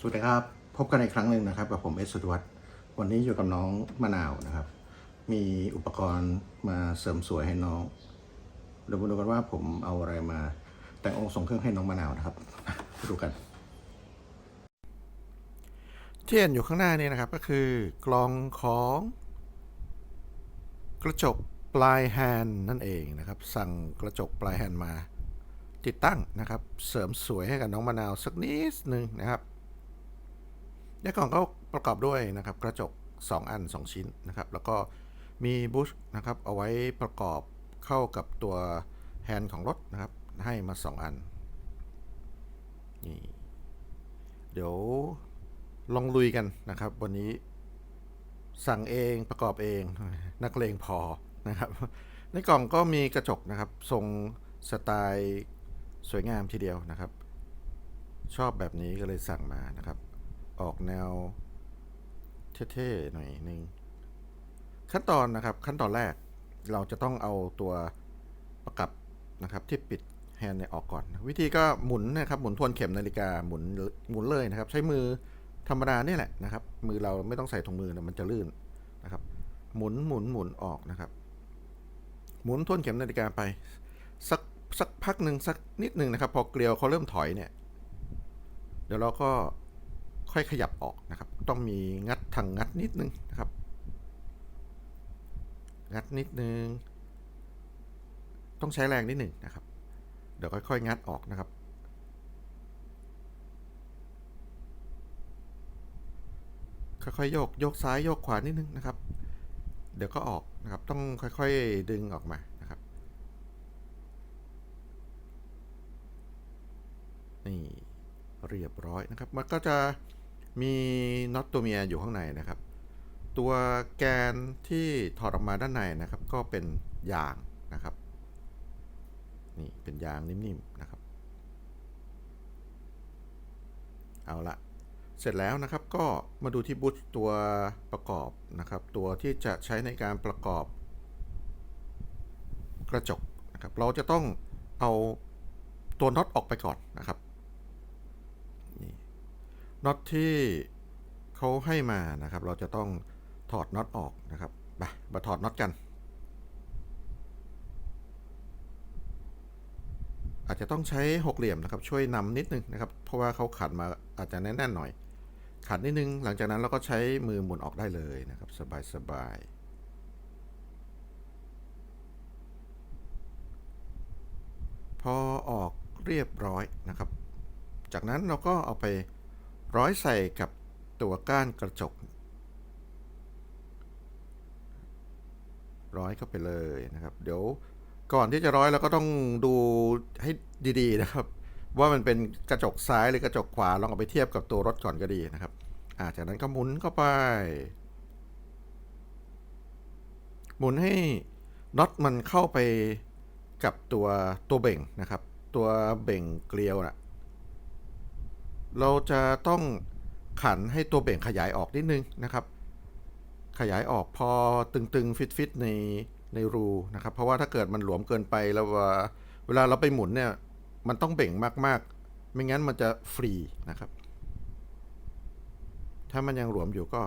สวัสดีครับ พบกันอีกครั้งหนึ่งนะครับกับผมเอสสุดวัฒน์วันนี้อยู่กับน้องมะนาวนะครับ มีอุปกรณ์มาเสริมสวยให้น้องเดี๋ยวมาดูกันว่าผมเอาอะไรมาแต่งองค์ทรงเครื่องให้น้องมะนาวนะครับดูกันที่เห็นอยู่ข้างหน้านี้นะครับก็คือกล่องของกระจกปลายแฮนนั่นเองนะครับ สั่งกระจกปลายแฮนมา ติดตั้งนะครับ เสริมสวยให้กับน้องมะนาวสักนิดหนึ่งนะครับ ในกล่องก็ประกอบด้วยนะครับกระจก 2 อัน 2 ชิ้นนะครับ แล้วก็มีบูชนะครับเอาไว้ประกอบเข้ากับตัวแฮนด์ของรถนะครับ ให้มา 2 อันนี่เดี๋ยวลองลุยกันนะครับ วันนี้สั่งเองประกอบเองนักเลงพอนะครับ ในกล่องก็มีกระจกนะครับ ทรงสไตล์สวยงามทีเดียวนะครับ ชอบแบบนี้ก็เลยสั่งมานะครับ ออกแนวเท่ๆหน่อยนึงขั้นตอนนะครับขั้นตอนแรกเราจะต้องเอาตัวประกับนะครับที่ปิดแฮนด์เนี่ยออกก่อน วิธีก็หมุนนะครับหมุนทวนเข็มนาฬิกาหมุนหมุนเลยนะครับ ใช้มือธรรมดาเนี่ยแหละนะครับ มือเราไม่ต้องใส่ถุงมือนะมันจะลื่นนะครับ หมุนหมุนหมุนออกนะครับ หมุนทวนเข็มนาฬิกาไป สักสักพักหนึ่งสักนิดหนึ่งนะครับ พอเกลียวเขาเริ่มถอยเนี่ย เดี๋ยวเราก็ ค่อยขยับออกนะครับ ต้องมีงัดทางงัดนิดนึงนะครับ งัดนิดนึง ต้องใช้แรงนิดหนึ่งนะครับ เดี๋ยวค่อยๆงัดออกนะครับ ค่อยๆโยกโยกซ้ายโยกขวานิดนึงนะครับ เดี๋ยวก็ออกนะครับ ต้องค่อยๆดึงออกมานะครับนี่เรียบร้อยนะครับ มันก็จะ มีน็อตตัวเมียอยู่ข้างในนะครับ ตัวแกนที่ถอดออกมาด้านในนะครับ ก็เป็นยางนะครับ นี่เป็นยางนิ่มๆนะครับ เอาละเสร็จแล้วนะครับก็มาดูที่บูทตัวประกอบนะครับ ตัวที่จะใช้ในการประกอบกระจกนะครับ เราจะต้องเอาตัวน็อตออกไปก่อนนะครับ น็อตที่เขาให้มานะครับ เราจะต้องถอดน็อตออกนะครับไปมาถอดน็อตกัน อาจจะต้องใช้หกเหลี่ยมนะครับ ช่วยนำนิดนึงนะครับ เพราะว่าเขาขัดมาอาจจะแน่นๆหน่อย ขัดนิดนึง หลังจากนั้นเราก็ใช้มือหมุนออกได้เลยนะครับ สบายๆพอออกเรียบร้อยนะครับ จากนั้นเราก็เอาไป ร้อยใส่กับตัวก้านกระจก ร้อยเข้าไปเลยนะครับ เดี๋ยวก่อนที่จะร้อยเราก็ต้องดูให้ดีๆนะครับ ว่ามันเป็นกระจกซ้ายหรือกระจกขวาลองเอาไปเทียบกับตัวรถก่อนก็ดีนะครับอาจากนั้นก็หมุนเข้าไป หมุนให้น็อตมันเข้าไปกับตัวตัวเบ่งนะครับ ตัวเบ่งเกลียวนะ เราจะต้องขันให้ตัวเบ่งขยายออกนิดนึงนะครับ ขยายออกพอตึงๆฟิตๆในในรูนะครับ เพราะว่าถ้าเกิดมันหลวมเกินไปแล้วเวลาเราไปหมุนเนี่ยมันต้องเบ่งมากๆ ไม่งั้นมันจะฟรีนะครับ ถ้ามันยังหลวมอยู่ก็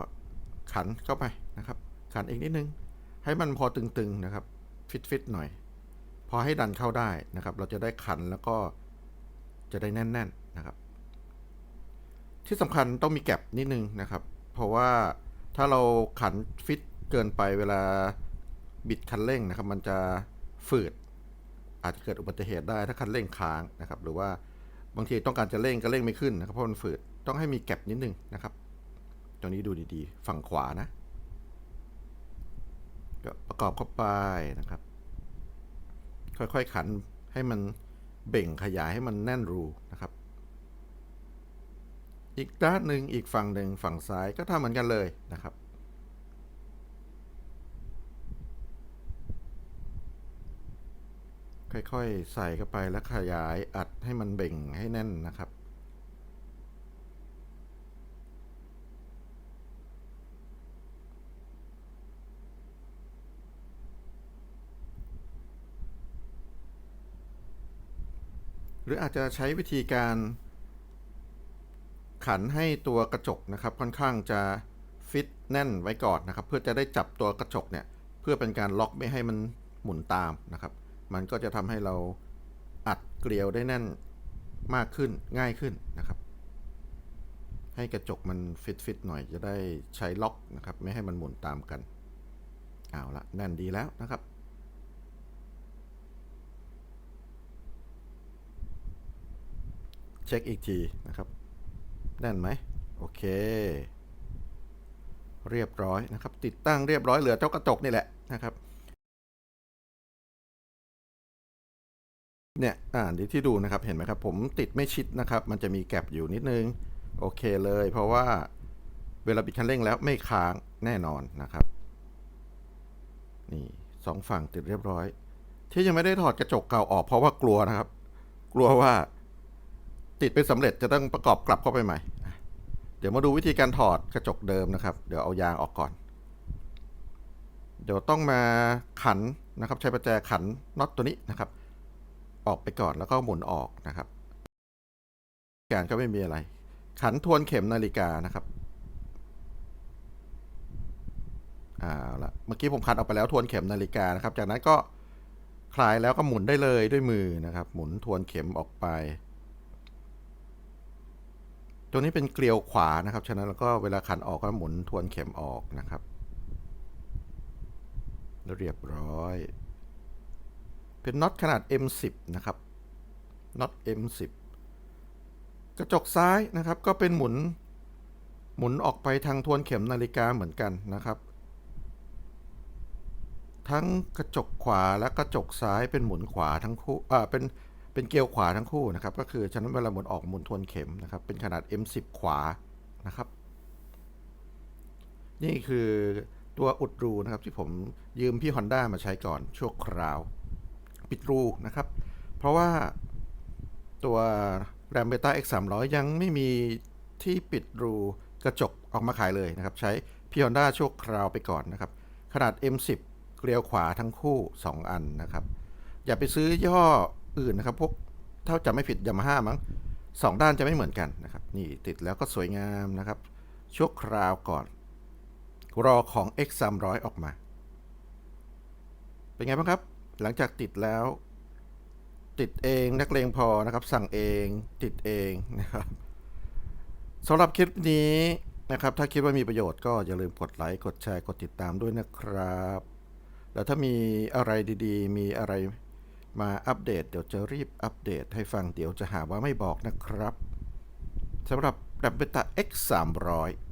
ขันเข้าไปนะครับ ขันอีกนิดนึง ให้มันพอตึงๆนะครับฟิตๆหน่อย พอให้ดันเข้าได้นะครับ เราจะได้ขันแล้วก็จะได้แน่น ๆนะครับ ที่สำคัญต้องมีแก็บนิดนึงนะครับ เพราะว่าถ้าเราขันฟิตเกินไปเวลาบิดคันเร่งนะครับ มันจะฝืด อาจจะเกิดอุบัติเหตุได้ถ้าคันเร่งค้างนะครับ หรือว่าบางทีต้องการจะเร่งก็เร่งไม่ขึ้นนะครับเพราะมันฝืดต้องให้มีแก็บนิดนึงนะครับตรงนี้ดูดีๆ ฝั่งขวานะก็ประกอบเข้าไปนะครับ ค่อยๆขันให้มันเบ่งขยายให้มันแน่นรูนะครับ อีกด้านหนึ่งอีกฝั่งหนึ่งฝั่งซ้ายก็ทำเหมือนกันเลยนะครับ ค่อยๆ ใส่เข้าไปแล้วขยายอัดให้มันเบ่งให้แน่นนะครับหรืออาจจะใช้วิธีการ ขันให้ตัวกระจกนะครับค่อนข้างจะฟิตแน่นไว้ก่อนนะครับ เพื่อจะได้จับตัวกระจกเนี่ยเพื่อเป็นการล็อกไม่ให้มันหมุนตามนะครับ มันก็จะทำให้เราอัดเกลียวได้แน่นมากขึ้นง่ายขึ้นนะครับ ให้กระจกมันฟิตฟิตหน่อยจะได้ใช้ล็อกนะครับ ไม่ให้มันหมุนตามกันเอาละแน่นดีแล้วนะครับเช็คอีกทีนะครับ แน่นไหมโอเค เรียบร้อยนะครับ ติดตั้งเรียบร้อยเหลือเจ้ากระจกนี่แหละนะครับเนี่ยอ่าเดี๋ยวที่ดูนะครับเห็นไหมครับ ผมติดไม่ชิดนะครับ มันจะมีแกลบอยู่นิดนึง โอเคเลย เพราะว่าเวลาบิดคันเร่งแล้วไม่ค้างแน่นอนนะครับ นี่สองฝั่งติดเรียบร้อย ที่ยังไม่ได้ถอดกระจกเก่าออกเพราะว่ากลัวนะครับ กลัวว่า ติดไปสำเร็จจะต้องประกอบกลับเข้าไปใหม่ เดี๋ยวมาดูวิธีการถอดกระจกเดิมนะครับ เดี๋ยวเอายางออกก่อน เดี๋ยวต้องมาขันนะครับ ใช้ประแจขันน็อตตัวนี้นะครับ ออกไปก่อนแล้วก็หมุนออกนะครับการก็ไม่มีอะไร ขันทวนเข็มนาฬิกานะครับเอาละเมื่อกี้ผมขันออกไปแล้วทวนเข็มนาฬิกานะครับ จากนั้นก็คลายแล้วก็หมุนได้เลยด้วยมือนะครับ หมุนทวนเข็มออกไป ตัวนี้เป็นเกลียวขวานะครับ ฉะนั้นแล้วก็เวลาขันออกก็หมุนทวนเข็มออกนะครับแล้วเรียบร้อย เป็นน็อตขนาด M10 นะครับ น็อต M10 กระจกซ้ายนะครับ ก็เป็นหมุน หมุนออกไปทางทวนเข็มนาฬิกาเหมือนกันนะครับ ทั้งกระจกขวาและกระจกซ้ายเป็นหมุนขวาทั้งคู่ อ่า เป็น เป็นเกลียวขวาทั้งคู่นะครับ ก็คือฉะนั้นเวลาหมุนออกหมุนทวนเข็มนะครับ เป็นขนาด M10 ขวานะครับ นี่คือตัวอุดรูนะครับที่ผมยืมพี่ Honda มาใช้ก่อนชั่วคราว ปิดรูนะครับ เพราะว่าตัว Ram Beta X 3 0 0ยังไม่มีที่ปิดรูกระจกออกมาขายเลยนะครับ ใช้พี่ Honda ชั่วคราวไปก่อนนะครับ ขนาด M10 เกลียวขวาทั้งคู่ 2 อันนะครับ อย่าไปซื้อย่ห้อ อื่นนะครับ พวกถ้าจะไม่ผิดยามาฮ่ามั้งสองด้านจะไม่เหมือนกันนะครับ นี่ติดแล้วก็สวยงามนะครับ ชั่วคราวก่อน รอของ X 3 0 0ออกมา เป็นไงบ้างครับ หลังจากติดแล้ว ติดเองนักเลงพอนะครับ สั่งเองติดเองนะครับสำหรับคลิปนี้นะครับ ถ้าคิดว่ามีประโยชน์ก็อย่าลืมกดไลค์ กดแชร์ กดติดตามด้วยนะครับ แล้วถ้ามีอะไรดีๆ มีอะไร มาอัปเดตเดี๋ยวจะรีบอัปเดตให้ฟังเดี๋ยวจะหาว่าไม่บอกนะครับสำหรับดับเบิลตา X 3 0 0